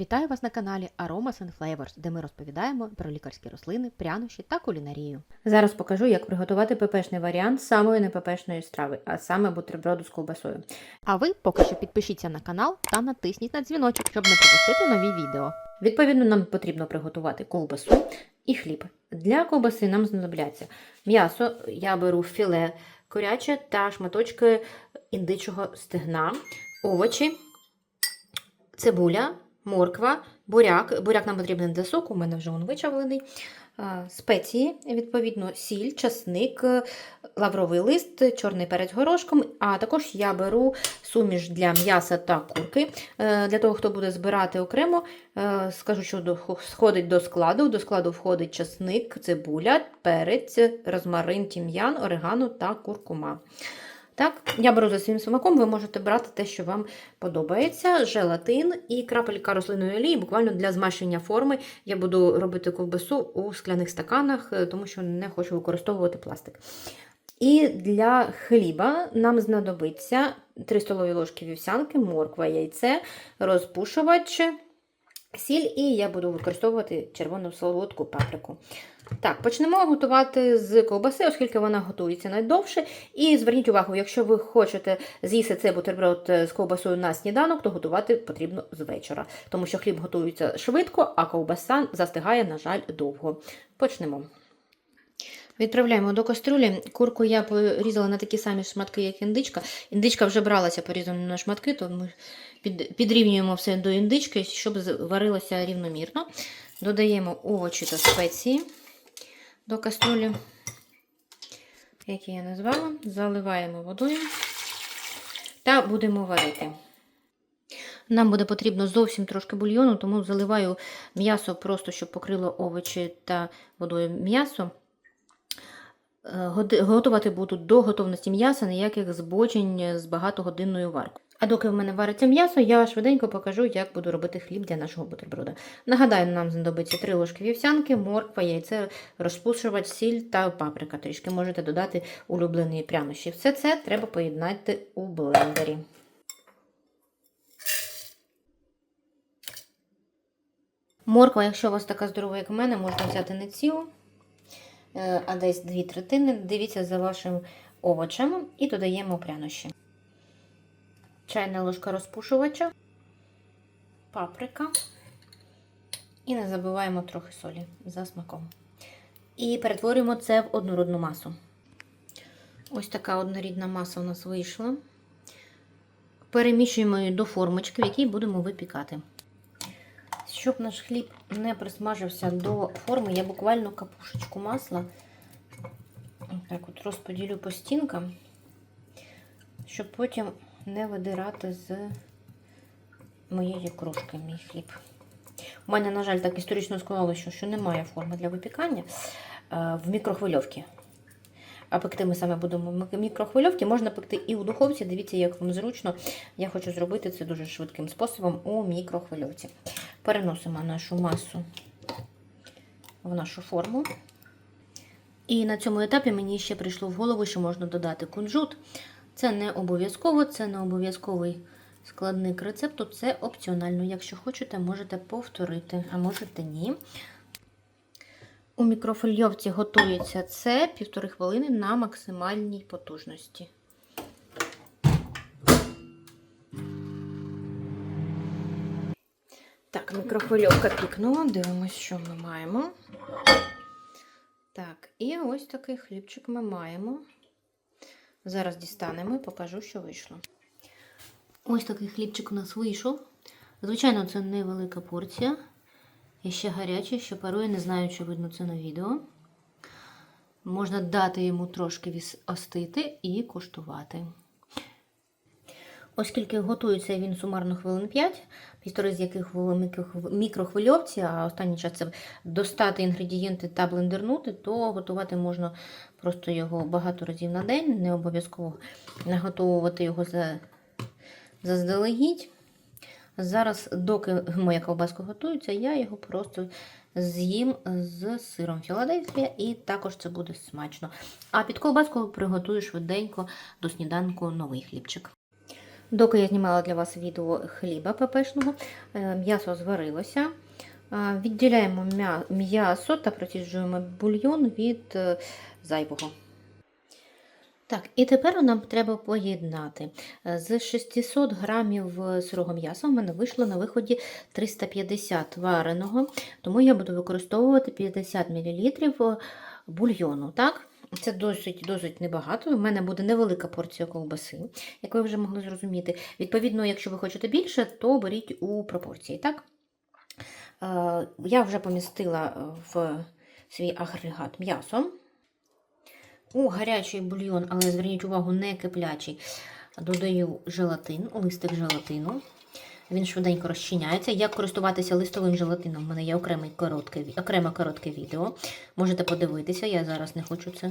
Вітаю вас на каналі Aromas and Flavors, де ми розповідаємо про лікарські рослини, прянощі та кулінарію. Зараз покажу, як приготувати пепешний варіант самої непепешної страви, а саме бутерброду з ковбасою. А ви поки що підпишіться на канал та натисніть на дзвіночок, щоб не пропустити нові відео. Відповідно, нам потрібно приготувати ковбасу і хліб. Для ковбаси нам знадобляться м'ясо, я беру філе куряче та шматочки індичого стегна, овочі, цибуля, морква, буряк. Буряк нам потрібен для соку, у мене вже він вичавлений. Спеції, відповідно, сіль, часник, лавровий лист, чорний перець горошком. А також я беру суміш для м'яса та курки. Е, Для того, хто буде збирати окремо, е, скажу, що входить до складу. До складу входить часник, цибуля, перець, розмарин, тім'ян, орегано та куркума. Так, я беру за своїм смаком, ви можете брати те, що вам подобається: желатин і крапелька рослинної олії, буквально для змащення форми. Я буду робити ковбасу у скляних стаканах, е, тому що не хочу використовувати пластик. І для хліба нам знадобиться 3 столові ложки вівсянки, морква, яйце, розпушувач, сіль, і я буду використовувати червону солодку паприку. Так, почнемо готувати з ковбаси, оскільки вона готується найдовше. І зверніть увагу, якщо ви хочете з'їсти цей бутерброд з ковбасою на сніданок, то готувати потрібно з вечора, тому що хліб готується швидко, а ковбаса застигає, на жаль, довго. Почнемо. Відправляємо до каструлі. Курку я порізала на такі самі шматки, як індичка. Індичка вже бралася порізана на шматки, то ми під, підрівнюємо все до індички, щоб варилося рівномірно. Додаємо овочі та спеції до каструлі, які я назвала. Заливаємо водою та будемо варити. Нам буде потрібно зовсім трошки бульйону, тому заливаю м'ясо просто, щоб покрило овочі та водою м'ясо. Е, Готувати буду до готовності м'яса, ніяких збочень з багатогодинною варкою. А доки в мене вариться м'ясо, я швиденько покажу, як буду робити хліб для нашого бутерброда. Нагадаю, нам знадобиться 3 ложки вівсянки, морква, яйце, розпушувач, сіль та паприка. Трішки можете додати улюблені прянощі. Все це треба поєднати у блендері. Морква, якщо у вас така здорова, як у мене, можна взяти не цілу, е, а десь дві третини. Дивіться за вашим овочем і додаємо прянощі. Чайна ложка розпушувача, паприка. І не забуваємо трохи солі за смаком. І перетворюємо це в однородну масу. Ось така однорідна маса у нас вийшла. Переміщуємо її до формочки, в якій будемо випікати. Щоб наш хліб не присмажився до форми, я буквально капушечку масла так от розподілю по стінкам, щоб потім не видирати з моєї кружки мій хліб. У мене, на жаль, так історично склалося, що немає форми для випікання е, в мікрохвильовці. А пекти ми саме будемо в мікрохвильовці. Можна пекти і у духовці. Дивіться, як вам зручно. Я хочу зробити це дуже швидким способом у мікрохвильовці. Переносимо нашу масу в нашу форму. І на цьому етапі мені ще прийшло в голову, що можна додати кунжут. Це не обов'язково, це не обов'язковий складник рецепту, це опціонально. Якщо хочете, можете повторити, а можете ні. У мікрофольйовці готується це півтори хвилини на максимальній потужності. Так, мікрохвильовка пікнула. Дивимось, що ми маємо. Так, і ось такий хлібчик ми маємо. Зараз дістанемо і покажу, що вийшло. Ось такий хлібчик у нас вийшов. Звичайно, це невелика порція. І ще гарячий, ще парує, не знаю, чи видно це на відео. Можна дати йому трошки остити і куштувати. Оскільки готується він сумарно хвилин 5, півтори з яких в мікрохвильовці, а останній час це достати інгредієнти та блендернути, то готувати можна просто його багато разів на день, не обов'язково наготовувати його за, заздалегідь. Зараз, доки моя ковбаска готується, я його просто з'їм з сиром Філадельфія, і також це буде смачно. А під ковбаску приготую швиденько до сніданку новий хлібчик. Доки я знімала для вас відео хліба пепешного, е, м'ясо зварилося. Е, Відділяємо м'ясо та проціджуємо бульйон від е, зайвого. Так, і тепер нам треба поєднати. З 600 грамів сирого м'яса у мене вийшло на виході 350 вареного, тому я буду використовувати 50 мл бульйону. Так? Це досить досить небагато. У мене буде невелика порція ковбаси, як ви вже могли зрозуміти. Відповідно, якщо ви хочете більше, то беріть у пропорції. Так? Е, Я вже помістила в свій агрегат м'ясо. У гарячий бульйон, але зверніть увагу, не киплячий. Додаю желатин, листик желатину. Він швиденько розчиняється. Як користуватися листовим желатином? У мене є окреме коротке, окреме коротке відео. Можете подивитися, я зараз не хочу це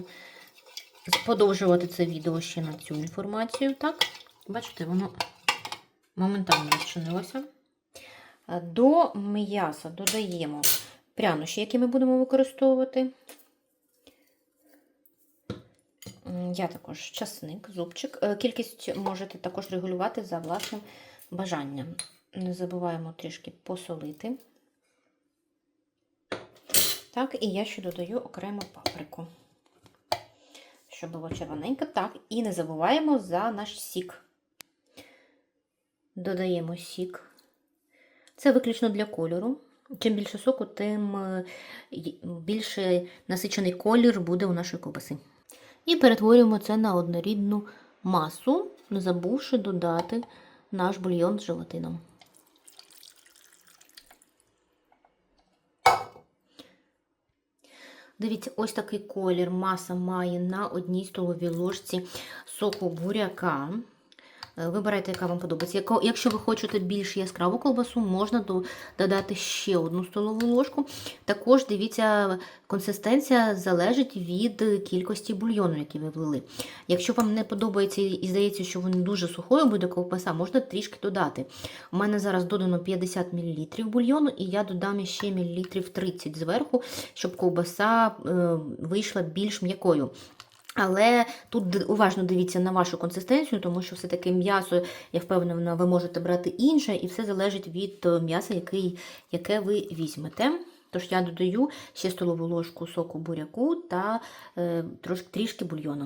подовжувати це відео ще на цю інформацію. Так, бачите, воно моментально розчинилося. Е, До м'яса додаємо прянощі, які ми будемо використовувати. Я також часник, зубчик. Е, Кількість можете також регулювати за власним бажанням. Не забуваємо трішки посолити. Так, і я ще додаю окремо паприку, щоб було червоненько. Так, і не забуваємо за наш сік. Додаємо сік. Це виключно для кольору. Чим більше соку, тим е, більше насичений колір буде у нашої ковбаси. І перетворюємо це на однорідну масу, не забувши додати наш бульйон з желатином. Дивіться, ось такий колір маса має на одній столовій ложці соку буряка. Е, Вибирайте, яка вам подобається. Якщо ви хочете більш яскраву колбасу, можна додати ще одну столову ложку. Також дивіться, консистенція залежить від кількості бульйону, який ви влили. Якщо вам не подобається і здається, що він дуже сухою буде ковбаса, можна трішки додати. У мене зараз додано 50 мл бульйону, і я додам ще мілілітрів 30 зверху, щоб ковбаса е, вийшла більш м'якою. Але тут уважно дивіться на вашу консистенцію, тому що все-таки м'ясо, я впевнена, ви можете брати інше, і все залежить від е, м'яса, яке ви візьмете. Тож я додаю ще столову ложку соку буряку та е, трошки трішки бульйону.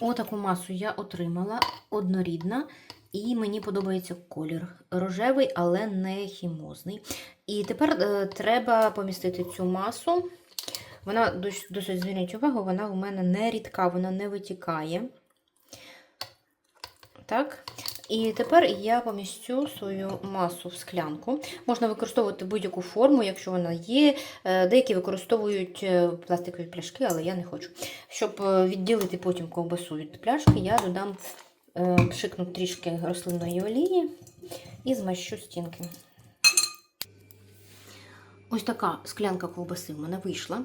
Отаку масу я отримала однорідна, і мені подобається колір рожевий, але не хімозний. І тепер е, треба помістити цю масу. Вона дос- досить зверніть увагу, вона у мене не рідка, вона не витікає. Так. І тепер я помістю свою масу в склянку. Можна використовувати будь-яку форму, якщо вона є. Е, Деякі використовують е, пластикові пляшки, але я не хочу. Щоб е, відділити потім ковбасу від пляшки, я додам пшикну трішки рослинної олії і змащу стінки. Ось така склянка ковбаси в мене вийшла.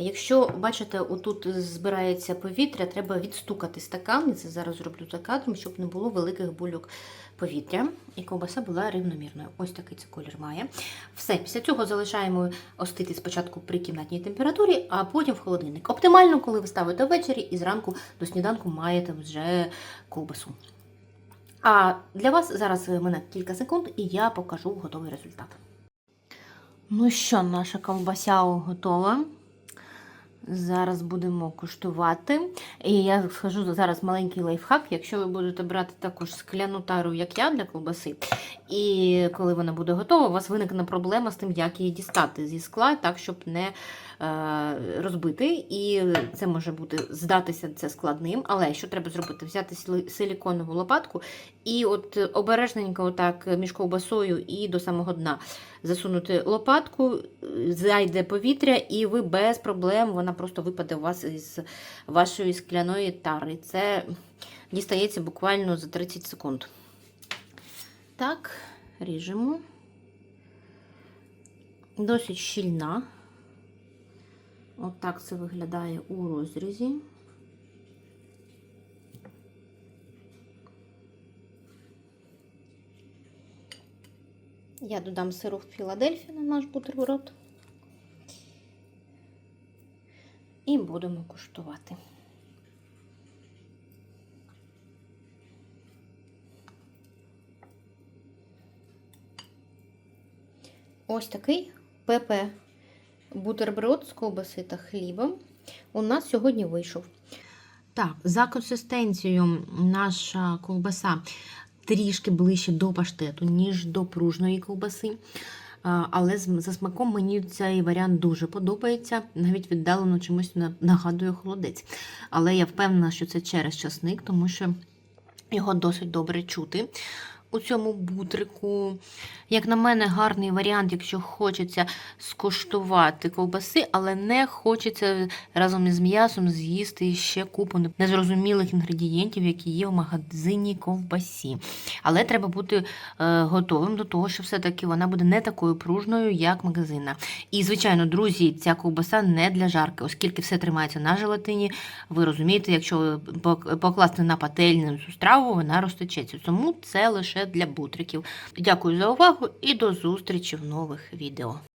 Якщо, бачите, отут збирається повітря, треба відстукати стакан. Я це зараз зроблю за кадром, щоб не було великих бульок повітря. І ковбаса була рівномірною. Ось такий це колір має. Все, після цього залишаємо остити спочатку при кімнатній температурі, а потім в холодильник. Оптимально, коли ви ставите ввечері і зранку до сніданку маєте вже ковбасу. А для вас зараз мене кілька секунд, і я покажу готовий результат. Ну що, наша ковбася готова. Зараз будемо куштувати. І я скажу зараз маленький лайфхак. Якщо ви будете брати також скляну тару, як я для ковбаси, і коли вона буде готова, у вас виникне проблема з тим, як її дістати зі скла, так, щоб не е, розбити. І це може бути здатися це складним. Але що треба зробити? Взяти силіконову лопатку і от обережненько, отак між ковбасою і до самого дна засунути лопатку, зайде повітря, і ви без проблем вона просто випаде у вас із вашої скляної тари. Це дістається буквально за 30 секунд. Так, ріжемо. Досить щільна. Отак це виглядає у розрізі. Я додам сиру Філадельфія на наш бутерброд. І будемо куштувати. Ось такий ПП бутерброд з ковбаси та хлібом у нас сьогодні вийшов. Так, за консистенцією наша ковбаса трішки ближче до паштету, ніж до пружної ковбаси. Але за смаком мені цей варіант дуже подобається. Навіть віддалено чомусь нагадує холодець. Але я впевнена, що це через часник, тому що його досить добре чути у цьому бутрику. Як на мене, гарний варіант, якщо хочеться скуштувати ковбаси, але не хочеться разом із м'ясом з'їсти ще купу незрозумілих інгредієнтів, які є в магазині ковбасі. Але треба бути е, готовим до того, що все-таки вона буде не такою пружною, як магазинна. І, звичайно, друзі, ця ковбаса не для жарки, оскільки все тримається на желатині. Ви розумієте, якщо покласти на пательню цю страву, вона розтечеться. Тому це лише для бутриків. Дякую за увагу і до зустрічі в нових відео.